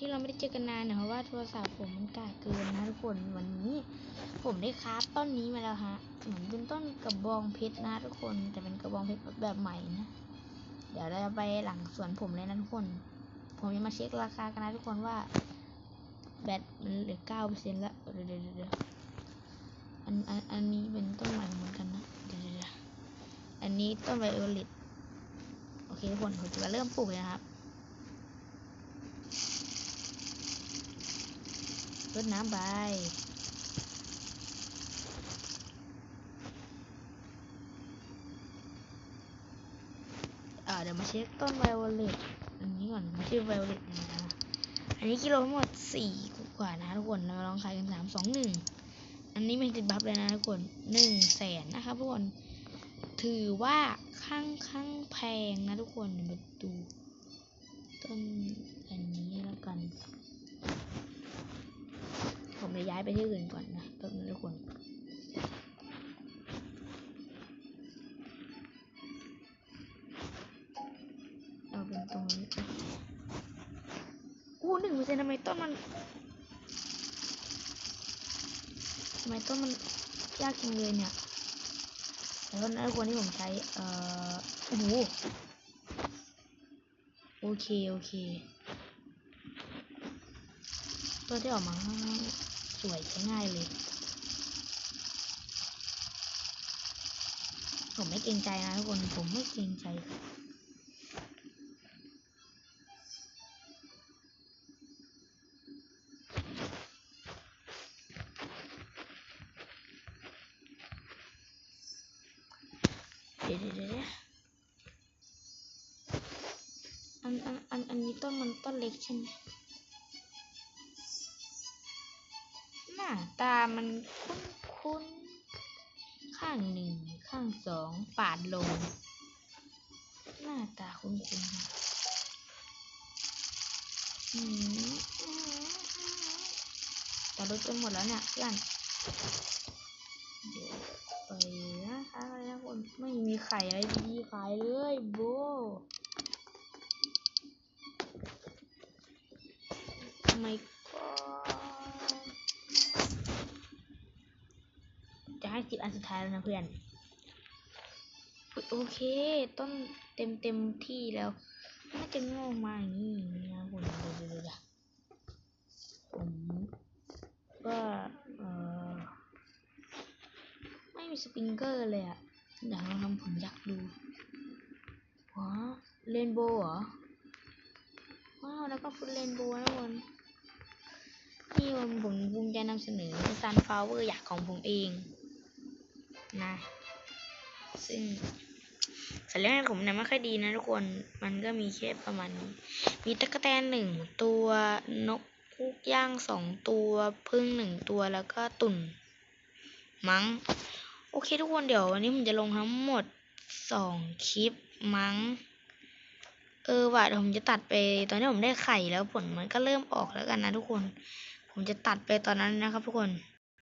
ที่เราไม่ได้เจอกันนานเนี่ยเพราะว่าโทรศัพท์ผมมันกาเกินนะทุกคนวันนี้ ผมได้คราฟต้นนี้มาแล้วฮะเหมือนเป็นต้นกระบองเพชรนะทุกคน แต่เป็นกระบองเพชรแบบใหม่นะเดี๋ยวเราจะไปหลังสวนผมเลยนะทุกคน ผมจะมาเช็คราคากันนะทุกคนว่าแบตมันเหลือเก้าเปอร์เซ็นต์ละเดี๋ยวเดี๋ยวเดี๋ยวอันอันอันนี้เป็นต้นใหม่เหมือนกันนะเดี๋ยวเดี๋ยวเดี๋ยวอันนี้ต้นไวโอเลตโอเคทุกคนผมจะมาเริ่มปลูกเลยนะครับ รดน้ำใบเดี๋ยวมาเช็คต้นไวโอเลตอันนี้ก่อนมันชื่อไวโอเลตนะ อันนี้กิโลทั้งหมดสี่กว่านะทุกคนเราลองขายกันสามสองหนึ่งอันนี้ไม่ติดบัฟเลยนะทุกคนหนึ่งแสนนะครับทุกคน ถือว่าข้างข้างแพงนะทุกคนมาดูต้นอันนี้แล้วกันายไปที่อื่นก่อนนะแป๊บนึงทุกคนเอาเป็นตรงนี้อู้หนึ่งเปอร์เซ็นต์ทำไมต้นมันทำไมต้นมันยากจังเลยเนี่ยแต่ต้นนั้นควรที่ผมใช้เอ่อโอ้โหโอเค โอเคตัวที่ออกมา วยใช้ง่ายเลย ผมไม่เกรงใจนะทุกคน ผมไม่เกรงใจเดี๋ยวเดี๋ยวเดเดอันอันอันอันนี้ต้นมันต้นเล็กใช่ไหม น้าตามันคุ้นคุ้นๆข้างหนึ่งข้างสองปาดลง หน้าตาคุ้นคุ้นๆนะอืมแต่รถจนหมดแล้วเนี่ยเพื่อนเดี๋ยวไปนะคะอะไรนะคนไม่มีไข่อะไรดีขายเลยโบทำไม ให้สิบอันสุดท้ายแล้วนะเพื่อน โอเค ต้นเต็มเต็มที่แล้วน่าจะงอกมาอย่างนี้นะคุณดี๋ยวเดี๋ยวเดี๋ยวเดี๋ยวผมก็เออไม่มีสปริงเกอร์เลยอะอยากลองทำผมอยากดูว้าเรนโบว์เหรอ ว้าว แล้วก็ฟุตเรนโบว์นะทุกคนนี่ผมผมภูมิใจนำเสนอ Sunflower อยากของผมเอง นะ ซึ่งสัตว์เลี้ยงผมเนี่ยไม่ค่อยดีนะทุกคน มันก็มีแค่ประมาณนี้ มีตะกแตนหนึ่งตัวนกคูกย่างสองตัวพึ่งหนึ่งตัวแล้วก็ตุ่น มั้ง โอเคทุกคนเดี๋ยววันนี้ผมจะลงทั้งหมดสองคลิปมั้ง เออว่ะเดี๋ยวผมจะตัดไปตอนที่ผมได้ไข่แล้วผลมันก็เริ่มออกแล้วกันนะทุกคน ผมจะตัดไปตอนนั้นนะครับทุกคน